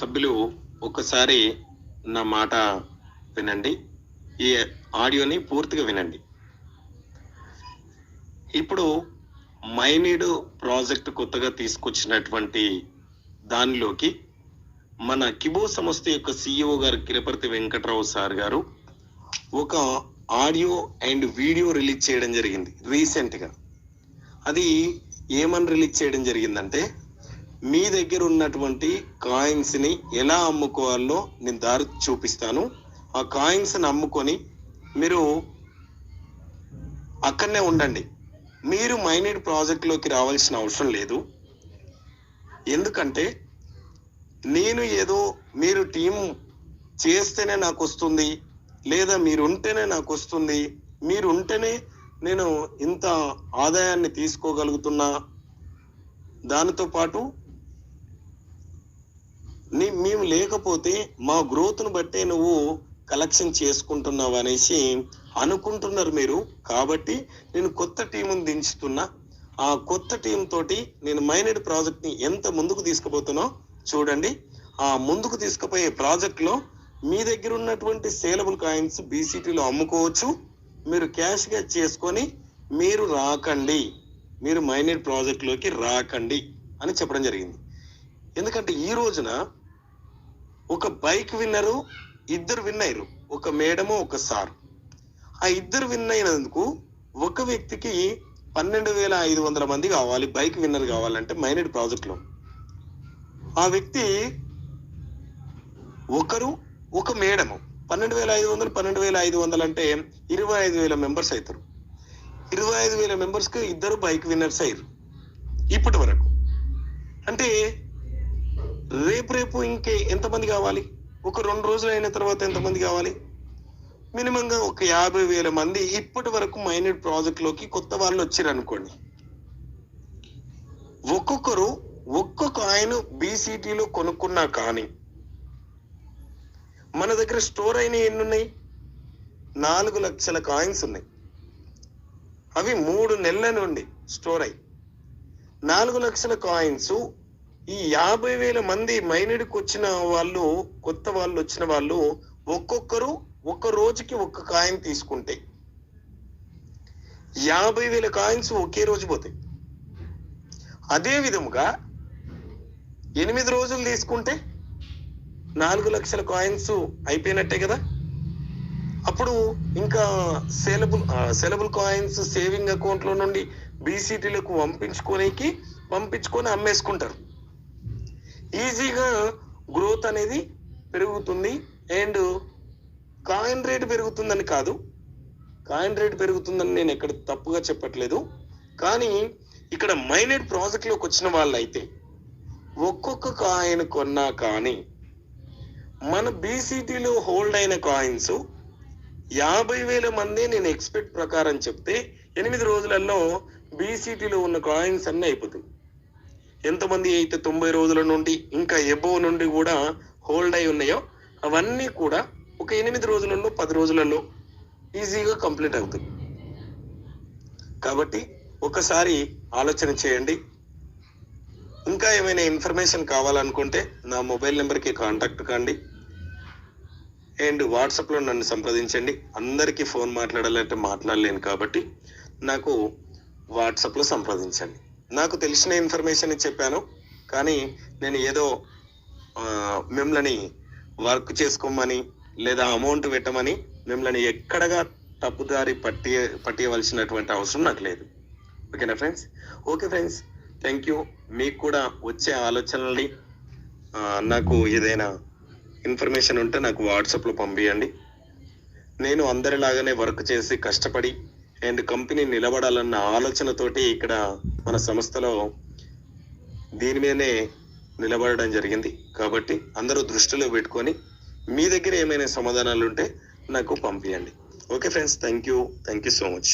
సభ్యులు ఒకసారి నా మాట వినండి. ఈ ఆడియోని పూర్తిగా వినండి. ఇప్పుడు మైనీడు ప్రాజెక్ట్ కొత్తగా తీసుకొచ్చినటువంటి దానిలోకి మన కిబో సంస్థ యొక్క సిఇఓ గారు కిరపర్తి వెంకట్రావు సార్ గారు ఒక ఆడియో అండ్ వీడియో రిలీజ్ చేయడం జరిగింది రీసెంట్గా. అది ఏమని రిలీజ్ చేయడం జరిగిందంటే మీ దగ్గర ఉన్నటువంటి కాయిన్స్ని ఎలా అమ్ముకోవాలో నేను దారి చూపిస్తాను. ఆ కాయిన్స్ని అమ్ముకొని మీరు అక్కడనే ఉండండి. మీరు మైనెడ్ ప్రాజెక్ట్లోకి రావాల్సిన అవసరం లేదు. ఎందుకంటే నేను ఏదో మీరు టీం చేస్తేనే నాకు వస్తుంది లేదా మీరు ఉంటేనే నాకు వస్తుంది మీరు ఉంటేనే నేను ఇంత ఆదాయాన్ని తీసుకోగలుగుతున్నా. దానితో పాటు నీ మేము లేకపోతే మా గ్రోత్ను బట్టే నువ్వు కలెక్షన్ చేసుకుంటున్నావు అనేసి అనుకుంటున్నారు మీరు. కాబట్టి నేను కొత్త టీముని దించుతున్నా. ఆ కొత్త టీం తోటి నేను మైనర్ ప్రాజెక్ట్ని ఎంత ముందుకు తీసుకుపోతున్నా చూడండి. ఆ ముందుకు తీసుకుపోయే ప్రాజెక్ట్లో మీ దగ్గర ఉన్నటువంటి సేలబుల్ కాయిన్స్ బీసీటీలో అమ్ముకోవచ్చు. మీరు క్యాష్గా చేసుకొని మీరు రాకండి. మీరు మైనర్ ప్రాజెక్ట్లోకి రాకండి అని చెప్పడం జరిగింది. ఎందుకంటే ఈ రోజున ఒక బైక్ విన్నరు ఇద్దరు విన్ అయ్యారు ఒక మేడము ఒక సార్. ఆ ఇద్దరు విన్ అయినందుకు ఒక వ్యక్తికి పన్నెండు వేల ఐదు వందల మంది కావాలి బైక్ విన్నర్ కావాలంటే మైనడ్ ప్రాజెక్ట్లో. ఆ వ్యక్తి ఒకరు ఒక మేడము. పన్నెండు వేల ఐదు వందలు పన్నెండు వేల ఐదు వందలు అంటే ఇరవై ఐదు వేల మెంబర్స్ అవుతారు ఇరవై ఐదు వేల మెంబర్స్కి ఇద్దరు బైక్ విన్నర్స్ అయ్యారు ఇప్పటి వరకు. అంటే రేపు రేపు ఇంకే ఎంతమంది కావాలి? ఒక రెండు రోజులు అయిన తర్వాత ఎంతమంది కావాలి? మినిమం గా ఒక యాభై వేల మంది ఇప్పటి వరకు మైనెడ్ ప్రాజెక్ట్లోకి కొత్త వాళ్ళు వచ్చారు అనుకోండి. ఒక్కొక్కరు ఒక్కొక్క ఆయన బీసీటీలో కొనుక్కున్నా కానీ మన దగ్గర స్టోర్ అయిన ఎన్ని ఉన్నాయి నాలుగు లక్షల కాయిన్స్ ఉన్నాయి. అవి మూడు నెలల నుండి స్టోర్ అయి నాలుగు లక్షల కాయిన్స్ ఈ యాభై వేల మంది మైనడికి వచ్చిన వాళ్ళు కొత్త వాళ్ళు వచ్చిన వాళ్ళు ఒక్కొక్కరు ఒక రోజుకి ఒక్క కాయిన్ తీసుకుంటే. యాభై వేల కాయిన్స్ ఒకే రోజు పోతాయి. అదే విధముగా ఎనిమిది రోజులు తీసుకుంటే నాలుగు లక్షల కాయిన్స్ అయిపోయినట్టే కదా? అప్పుడు ఇంకా సేలబుల్ సెలబుల్ కాయిన్స్ సేవింగ్ అకౌంట్లో నుండి బీసీటీలకు పంపించుకోనికి పంపించుకొని అమ్మేసుకుంటారు. ఈజీగా గ్రోత్ అనేది పెరుగుతుంది. అండ్ కాయిన్ రేట్ పెరుగుతుందని కాదు. కాయిన్ రేట్ పెరుగుతుందని నేను ఎక్కడ తప్పుగా చెప్పట్లేదు. కానీ ఇక్కడ మైనెడ్ ప్రాజెక్ట్లోకి వచ్చిన వాళ్ళు అయితే ఒక్కొక్క కాయిన్ కొన్నా కానీ మన బీసీటీలో హోల్డ్ అయిన కాయిన్స్ యాభై వేల మంది నేను ఎక్స్పెక్ట్ ప్రకారం చెప్తే ఎనిమిది రోజులలో బీసీటీలో ఉన్న కాయిన్స్ అన్నీ అయిపోతాయి. ఎంతమంది అయితే తొంభై రోజుల నుండి ఇంకా ఎబో నుండి కూడా హోల్డ్ అయి ఉన్నాయో అవన్నీ కూడా ఒక ఎనిమిది రోజులలో పది రోజులలో ఈజీగా కంప్లీట్ అవుతుంది. కాబట్టి ఒకసారి ఆలోచన చేయండి. ఇంకా ఏమైనా ఇన్ఫర్మేషన్ కావాలనుకుంటే నా మొబైల్ నెంబర్కి కాంటాక్ట్ కండి. అండ్ వాట్సాప్లో నన్ను సంప్రదించండి. అందరికీ ఫోన్ మాట్లాడాలంటే మాట్లాడలేను కాబట్టి నాకు వాట్సాప్లో సంప్రదించండి. నాకు తెలిసిన ఇన్ఫర్మేషన్ చెప్పాను. కానీ నేను ఏదో మిమ్మల్ని వర్క్ చేసుకోమని లేదా అమౌంట్ పెట్టమని మిమ్మల్ని ఎక్కడగా తప్పుదారి పట్టి పట్టియవలసినటువంటి అవసరం నాకు లేదు. ఓకేనా friends okay friends thank you మీకు కూడా వచ్చే ఆలోచనల్ని నాకు ఏదైనా ఇన్ఫర్మేషన్ ఉంటే నాకు వాట్సాప్లో పంపించండి నేను అందరిలాగానే వర్క్ చేసి కష్టపడి అండ్ కంపెనీ నిలబడాలన్న ఆలోచనతోటి ఇక్కడ మన సంస్థలో దీని మీదనే నిలబడడం జరిగింది. కాబట్టి అందరూ దృష్టిలో పెట్టుకొని మీ దగ్గర ఏమైనా సమాధానాలు ఉంటే నాకు పంపించండి okay friends thank you thank you so much.